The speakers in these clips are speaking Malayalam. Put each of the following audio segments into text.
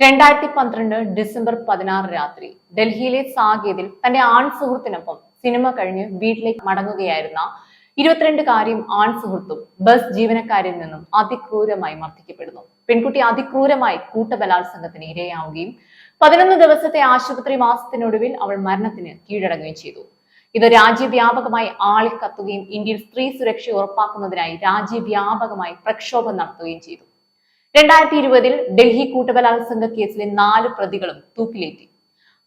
രണ്ടായിരത്തി പന്ത്രണ്ട് ഡിസംബർ പതിനാറ് രാത്രി ഡൽഹിയിലെ സാകേതിൽ തന്റെ ആൺ സുഹൃത്തിനൊപ്പം സിനിമ കഴിഞ്ഞ് വീട്ടിലേക്ക് മടങ്ങുകയായിരുന്ന ഇരുപത്തിരണ്ടുകാരിയും ആൺ സുഹൃത്തും ബസ് ജീവനക്കാരിൽ നിന്നും അതിക്രൂരമായി മർദ്ദിക്കപ്പെടുന്നു. പെൺകുട്ടി അതിക്രൂരമായി കൂട്ടബലാത്സംഗത്തിന് ഇരയാവുകയും പതിനൊന്ന് ദിവസത്തെ ആശുപത്രി മാസത്തിനൊടുവിൽ അവൾ മരണത്തിന് കീഴടങ്ങുകയും ചെയ്തു. ഇത് രാജ്യവ്യാപകമായി ആളിക്കത്തുകയും ഇന്ത്യയിൽ സ്ത്രീ സുരക്ഷ ഉറപ്പാക്കുന്നതിനായി രാജ്യവ്യാപകമായി പ്രക്ഷോഭം നടത്തുകയും ചെയ്തു. രണ്ടായിരത്തി ഇരുപതിൽ ഡൽഹി കൂട്ടബലാത്സംഗ കേസിലെ നാല് പ്രതികളും തൂക്കിലേറ്റി.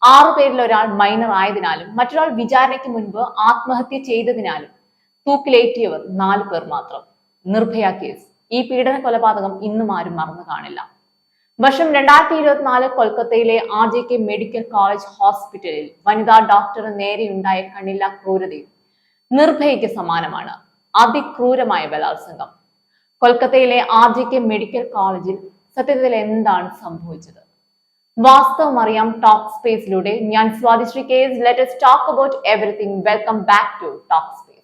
ആറു പേരിൽ ഒരാൾ മൈനർ ആയതിനാലും മറ്റൊരാൾ വിചാരണയ്ക്ക് മുൻപ് ആത്മഹത്യ ചെയ്തതിനാലും തൂക്കിലേറ്റിയവർ നാല് പേർ മാത്രം. നിർഭയ കേസ്. ഈ പീഡന കൊലപാതകം ഇന്നും ആരും മറന്നു കാണില്ല. വർഷം രണ്ടായിരത്തി ഇരുപത്തിനാല് കൊൽക്കത്തയിലെ R J K medical college ഹോസ്പിറ്റലിൽ വനിതാ ഡോക്ടറിന് നേരെയുണ്ടായ കണ്ണില്ല ക്രൂരതയും നിർഭയയ്ക്ക് സമാനമാണ്. അതിക്രൂരമായ ബലാത്സംഗം. കൊൽക്കത്തയിലെ ആർ ജി കെ മെഡിക്കൽ കോളേജിൽ സത്യത്തിൽ എന്താണ് സംഭവിച്ചത്? വാസ്തവം അറിയാം ടോക്ക് സ്പേസിലൂടെ ഞാൻ Swathishree case let's talk about everything welcome back to talk space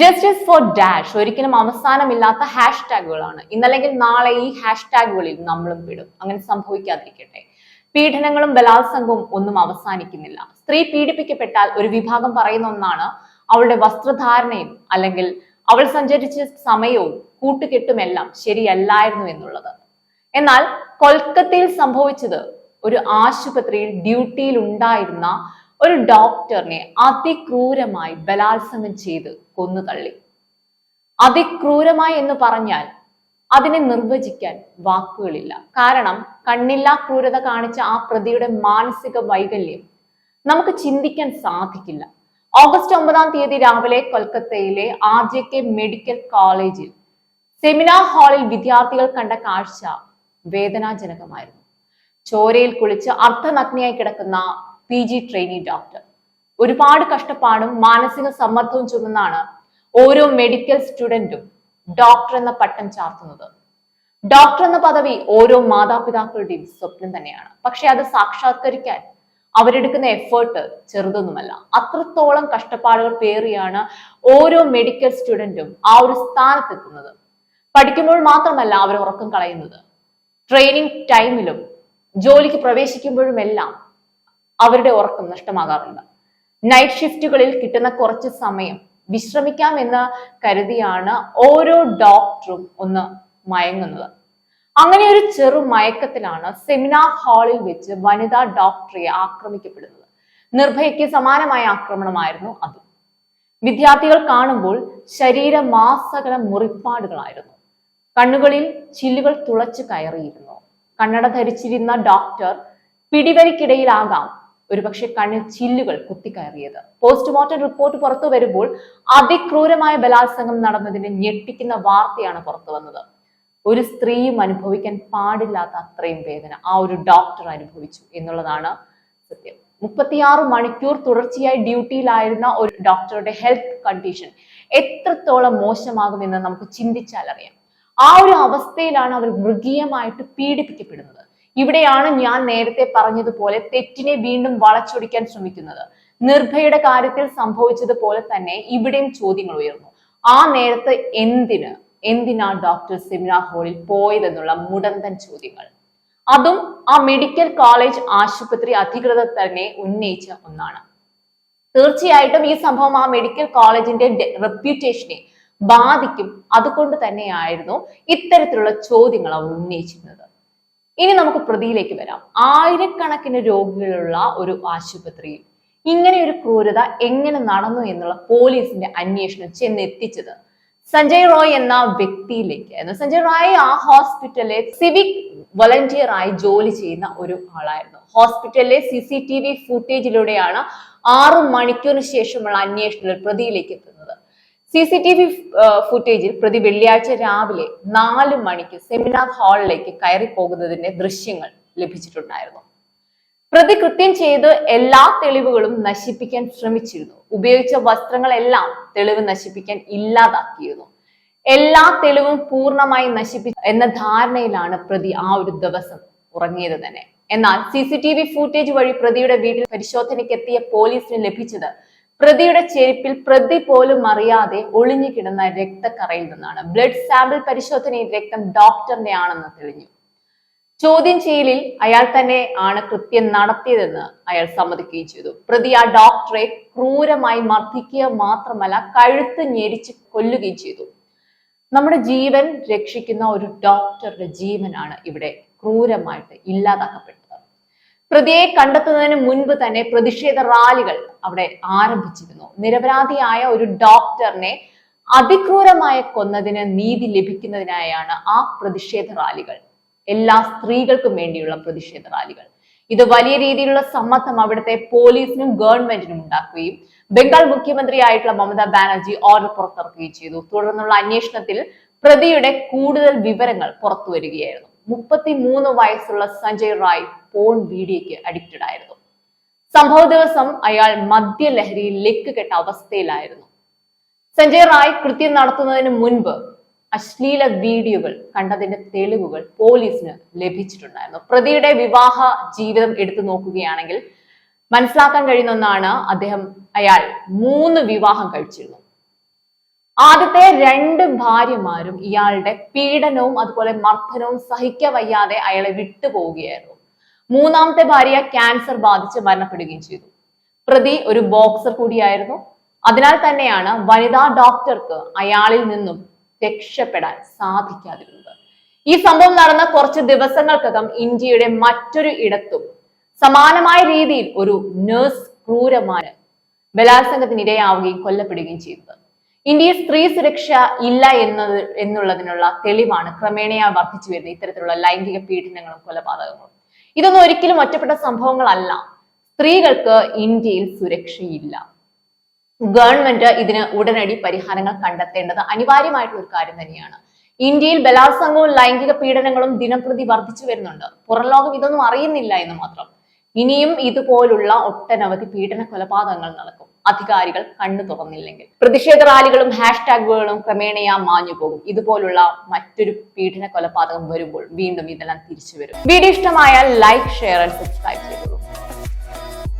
justice for dash ഒരിക്കലും അവസാനമില്ലാത്ത ഹാഷ്ടാഗുകളാണ്. ഇന്നല്ലെങ്കിൽ നാളെ ഈ ഹാഷ്ടാഗുകളിൽ നമ്മളും വിടും അങ്ങനെ സംഭവിക്കാതിരിക്കട്ടെ. പീഡനങ്ങളും ബലാത്സംഗവും ഒന്നും അവസാനിക്കുന്നില്ല. സ്ത്രീ പീഡിപ്പിക്കപ്പെട്ടാൽ ഒരു വിഭാഗം പറയുന്ന ഒന്നാണ് അവളുടെ വസ്ത്രധാരണയും അല്ലെങ്കിൽ അവൾ സഞ്ചരിച്ച സമയവും കൂട്ടുകെട്ടുമെല്ലാം ശരിയല്ലായിരുന്നു എന്നുള്ളത്. എന്നാൽ കൊൽക്കത്തയിൽ സംഭവിച്ചത് ഒരു ആശുപത്രിയിൽ ഡ്യൂട്ടിയിൽ ഉണ്ടായിരുന്ന ഒരു ഡോക്ടറിനെ അതിക്രൂരമായി ബലാത്സംഗം ചെയ്ത് കൊന്നു തള്ളി അതിക്രൂരമായി എന്ന് പറഞ്ഞാൽ അതിനെ നിർവചിക്കാൻ വാക്കുകളില്ല. കാരണം കണ്ണില്ലാ ക്രൂരത കാണിച്ച ആ പ്രതിയുടെ മാനസിക വൈകല്യം നമുക്ക് ചിന്തിക്കാൻ സാധിക്കില്ല. ഓഗസ്റ്റ് ഒമ്പതാം തീയതി രാവിലെ കൊൽക്കത്തയിലെ ആർ ജെ കെ മെഡിക്കൽ കോളേജിൽ സെമിനാർ ഹാളിൽ വിദ്യാർത്ഥികൾ കണ്ട കാഴ്ച വേദനാജനകമായിരുന്നു. ചോരയിൽ കുളിച്ച് അർദ്ധനഗ്നിയായി കിടക്കുന്ന പി ജി ട്രെയിനി ഡോക്ടർ ഒരുപാട് കഷ്ടപ്പാടും മാനസിക സമ്മർദ്ദവും ചുമന്നാണ് ഓരോ മെഡിക്കൽ സ്റ്റുഡന്റും ഡോക്ടർ എന്ന പട്ടം ചാർത്തുന്നത്. ഡോക്ടർ എന്ന പദവി ഓരോ മാതാപിതാക്കളുടെയും സ്വപ്നം തന്നെയാണ്. പക്ഷെ അത് സാക്ഷാത്കരിക്കാൻ അവരെടുക്കുന്ന എഫേർട്ട് ചെറുതൊന്നുമല്ല. അത്രത്തോളം കഷ്ടപ്പാടുകൾ പേറിയാണ് ഓരോ മെഡിക്കൽ സ്റ്റുഡന്റും ആ ഒരു സ്ഥാനത്തെത്തുന്നത്. പഠിക്കുമ്പോൾ മാത്രമല്ല അവർ ഉറക്കം കളയുന്നത്. ട്രെയിനിങ് ടൈമിലും ജോലിക്ക് പ്രവേശിക്കുമ്പോഴുമെല്ലാം അവരുടെ ഉറക്കം നഷ്ടമാകാറുണ്ട്. നൈറ്റ് ഷിഫ്റ്റുകളിൽ കിട്ടുന്ന കുറച്ച് സമയം വിശ്രമിക്കാം എന്ന് കരുതിയാണ് ഓരോ ഡോക്ടറും ഒന്ന് മയങ്ങുന്നത്. അങ്ങനെ ഒരു ചെറു മയക്കത്തിലാണ് സെമിനാർ ഹാളിൽ വെച്ച് വനിതാ ഡോക്ടറെ ആക്രമിക്കപ്പെടുന്നത്. നിർഭയയ്ക്ക് സമാനമായ ആക്രമണമായിരുന്നു അത്. വിദ്യാർത്ഥികൾ കാണുമ്പോൾ ശരീരമാസകല മുറിപ്പാടുകളായിരുന്നു. കണ്ണുകളിൽ ചില്ലുകൾ തുളച്ചു കയറിയിരുന്നു. കണ്ണട ധരിച്ചിരുന്ന ഡോക്ടർ പിടിവലിക്കിടയിലാകാം ഒരുപക്ഷെ കണ്ണിൽ ചില്ലുകൾ കുത്തിക്കയറിയത്. പോസ്റ്റ്മോർട്ടം റിപ്പോർട്ട് പുറത്തു വരുമ്പോൾ അതിക്രൂരമായ ബലാത്സംഗം നടന്നതിന്റെ ഞെട്ടിക്കുന്ന വാർത്തയാണ് പുറത്തു വന്നത്. ഒരു സ്ത്രീയും അനുഭവിക്കാൻ പാടില്ലാത്ത അത്രയും വേദന ആ ഒരു ഡോക്ടർ അനുഭവിച്ചു എന്നുള്ളതാണ് സത്യം. മുപ്പത്തിയാറ് മണിക്കൂർ തുടർച്ചയായി ഡ്യൂട്ടിയിലായിരുന്ന ഒരു ഡോക്ടറുടെ ഹെൽത്ത് കണ്ടീഷൻ എത്രത്തോളം മോശമാകുമെന്ന് നമുക്ക് ചിന്തിച്ചാൽ അറിയാം ആ ഒരു അവസ്ഥയിലാണ് അവർ മൃഗീയമായിട്ട് പീഡിപ്പിക്കപ്പെടുന്നത്. ഇവിടെയാണ് ഞാൻ നേരത്തെ പറഞ്ഞതുപോലെ തെറ്റിനെ വീണ്ടും വളച്ചൊടിക്കാൻ ശ്രമിക്കുന്നത്. നിർഭയുടെ കാര്യത്തിൽ സംഭവിച്ചതുപോലെ തന്നെ ഇവിടെയും ചോദ്യങ്ങൾ ഉയർന്നു. ആ നേരത്ത് എന്തിന് എന്തിനാ ഡോക്ടർ സെമിനാർ ഹോളിൽ പോയതെന്നുള്ള മുടന്തൻ ചോദ്യങ്ങൾ. അതും ആ മെഡിക്കൽ കോളേജ് ആശുപത്രി അധികൃതർ തന്നെ ഉന്നയിച്ച ഒന്നാണ്. തീർച്ചയായിട്ടും ഈ സംഭവം ആ മെഡിക്കൽ കോളേജിന്റെ റെപ്യൂട്ടേഷനെ ബാധിക്കും. അതുകൊണ്ട് തന്നെയായിരുന്നു ഇത്തരത്തിലുള്ള ചോദ്യങ്ങൾ അവർ ഉന്നയിച്ചിരുന്നത്. ഇനി നമുക്ക് പ്രതിയിലേക്ക് വരാം. ആയിരക്കണക്കിന് രോഗികളുള്ള ഒരു ആശുപത്രിയിൽ ഇങ്ങനെ ഒരു ക്രൂരത എങ്ങനെ നടന്നു എന്നുള്ള പോലീസിന്റെ അന്വേഷണം ചെന്നെത്തിച്ചത് സഞ്ജയ് റോയ് എന്ന വ്യക്തിയിലേക്ക് സഞ്ജയ് റോയ് ആ ഹോസ്പിറ്റലിലെ സിവിക് വളണ്ടിയർ ആയി ജോലി ചെയ്യുന്ന ഒരു ആളായിരുന്നു. ഹോസ്പിറ്റലിലെ സി സി ടി വി ഫുട്ടേജിലൂടെയാണ് ആറു മണിക്കൂറിന് ശേഷമുള്ള അന്വേഷണത്തിൽ പ്രതിയിലേക്ക് എത്തുന്നത്. സി സി ടി വി ഫുട്ടേജിൽ പ്രതി വെള്ളിയാഴ്ച രാവിലെ നാല് മണിക്ക് സെമിനാർ ഹാളിലേക്ക് കയറി പോകുന്നതിന്റെ ദൃശ്യങ്ങൾ ലഭിച്ചിട്ടുണ്ടായിരുന്നു. പ്രതി കൃത്യം ചെയ്ത് എല്ലാ തെളിവുകളും നശിപ്പിക്കാൻ ശ്രമിച്ചിരുന്നു. ഉപയോഗിച്ച വസ്ത്രങ്ങളെല്ലാം തെളിവ് നശിപ്പിക്കാൻ ഇല്ലാതാക്കിയിരുന്നു. എല്ലാ തെളിവും പൂർണമായി നശിപ്പി എന്ന ധാരണയിലാണ് പ്രതി ആ ഒരു ദിവസം ഉറങ്ങിയത് തന്നെ. എന്നാൽ C C T V footage വഴി പ്രതിയുടെ വീട്ടിൽ പരിശോധനയ്ക്ക് എത്തിയ പോലീസിന് ലഭിച്ചത് പ്രതിയുടെ ചെരുപ്പിൽ പ്രതി പോലും അറിയാതെ ഒളിഞ്ഞു കിടന്ന രക്തക്കറയിൽ നിന്നാണ് ബ്ലഡ് സാമ്പിൾ പരിശോധനയിൽ രക്തം ഡോക്ടറിന്റെ ആണെന്ന് തെളിഞ്ഞു. ചോദ്യം ചെയ്യലിൽ അയാൾ തന്നെ ആണ് കൃത്യം നടത്തിയതെന്ന് അയാൾ സമ്മതിക്കുകയും ചെയ്തു. പ്രതി ആ ഡോക്ടറെ ക്രൂരമായി മർദ്ദിക്കുക മാത്രമല്ല കഴുത്ത് ഞെരിച്ച് കൊല്ലുകയും ചെയ്തു. നമ്മുടെ ജീവൻ രക്ഷിക്കുന്ന ഒരു ഡോക്ടറുടെ ജീവനാണ് ഇവിടെ ക്രൂരമായിട്ട് ഇല്ലാതാക്കപ്പെട്ടത്. പ്രതിയെ കണ്ടെത്തുന്നതിന് മുൻപ് തന്നെ പ്രതിഷേധ റാലികൾ അവിടെ ആരംഭിച്ചിരുന്നു. നിരപരാധിയായ ഒരു ഡോക്ടറിനെ അതിക്രൂരമായ കൊന്നതിന് നീതി ലഭിക്കുന്നതിനായാണ് ആ പ്രതിഷേധ റാലികൾ. എല്ലാ സ്ത്രീകൾക്കും വേണ്ടിയുള്ള പ്രതിഷേധ റാലികൾ. ഇത് വലിയ രീതിയിലുള്ള സമ്മർദ്ദം അവിടുത്തെ പോലീസിനും ഗവൺമെന്റിനും ഉണ്ടാക്കുകയും ബംഗാൾ മുഖ്യമന്ത്രിയായിട്ടുള്ള മമതാ ബാനർജി ഓർഡർ പുറത്തിറക്കുകയും ചെയ്തു. തുടർന്നുള്ള അന്വേഷണത്തിൽ പ്രതിയുടെ കൂടുതൽ വിവരങ്ങൾ പുറത്തു വരികയായിരുന്നു മുപ്പത്തി മൂന്ന് വയസ്സുള്ള സഞ്ജയ് റായ് പോൺ വീഡിയോക്ക് അഡിക്റ്റഡ് ആയിരുന്നു. സംഭവ ദിവസം അയാൾ മദ്യലഹരിയിൽ ലെക്ക് കെട്ട അവസ്ഥയിലായിരുന്നു. സഞ്ജയ് റായ് കൃത്യം നടത്തുന്നതിന് മുൻപ് അശ്ലീല വീഡിയോകൾ കണ്ടതിന്റെ തെളിവുകൾ പോലീസിന് ലഭിച്ചിട്ടുണ്ടായിരുന്നു. പ്രതിയുടെ വിവാഹ ജീവിതം എടുത്തു നോക്കുകയാണെങ്കിൽ മനസ്സിലാക്കാൻ കഴിയുന്ന ഒന്നാണ് അദ്ദേഹം അയാൾ മൂന്ന് വിവാഹം കഴിച്ചിരുന്നു. ആദ്യത്തെ രണ്ട് ഭാര്യമാരും ഇയാളുടെ പീഡനവും അതുപോലെ മർദ്ദനവും സഹിക്ക വയ്യാതെ അയാളെ വിട്ടുപോവുകയായിരുന്നു. മൂന്നാമത്തെ ഭാര്യ ക്യാൻസർ ബാധിച്ച് മരണപ്പെടുകയും ചെയ്തു. പ്രതി ഒരു ബോക്സർ കൂടിയായിരുന്നു. അതിനാൽ തന്നെയാണ് വനിതാ ഡോക്ടർക്ക് അയാളിൽ നിന്നും രക്ഷപ്പെടാൻ സാധിക്കാതിരുന്നത്. ഈ സംഭവം നടന്ന കുറച്ച് ദിവസങ്ങൾക്കകം ഇന്ത്യയുടെ മറ്റൊരു ഇടത്തും സമാനമായ രീതിയിൽ ഒരു നഴ്സ് ക്രൂരമായ ബലാത്സംഗത്തിന് ഇരയാവുകയും കൊല്ലപ്പെടുകയും ചെയ്തത്. ഇന്ത്യയിൽ സ്ത്രീ സുരക്ഷ ഇല്ല എന്നത് എന്നുള്ളതിനുള്ള തെളിവാണ് ക്രമേണ വർദ്ധിച്ചു വരുന്ന ഇത്തരത്തിലുള്ള ലൈംഗിക പീഡനങ്ങളും കൊലപാതകങ്ങളും. ഇതൊന്നും ഒരിക്കലും ഒറ്റപ്പെട്ട സംഭവങ്ങളല്ല. സ്ത്രീകൾക്ക് ഇന്ത്യയിൽ സുരക്ഷയില്ല. ഗവൺമെന്റ് ഇതിന് ഉടനടി പരിഹാരങ്ങൾ കണ്ടെത്തേണ്ടത് അനിവാര്യമായിട്ടുള്ള ഒരു കാര്യം തന്നെയാണ്. ഇന്ത്യയിൽ ബലാത്സംഗവും ലൈംഗിക പീഡനങ്ങളും ദിനംപ്രതി വർദ്ധിച്ചു വരുന്നുണ്ട്. പുറം ലോകം ഇതൊന്നും അറിയുന്നില്ല എന്ന് മാത്രം. ഇനിയും ഇതുപോലുള്ള ഒട്ടനവധി പീഡന കൊലപാതകങ്ങൾ നടക്കും. അധികാരികൾ കണ്ണു തുറന്നില്ലെങ്കിൽ. പ്രതിഷേധ റാലികളും ഹാഷ്ടാഗുകളും ക്രമേണയാ മാഞ്ഞു പോകും. ഇതുപോലുള്ള മറ്റൊരു പീഡന കൊലപാതകം വരുമ്പോൾ വീണ്ടും ഇതെല്ലാം തിരിച്ചു വരും വീഡിയോ ഇഷ്ടമായാൽ ലൈക്ക് ഷെയർ ആൻഡ് സബ്സ്ക്രൈബ് ചെയ്തോളൂ.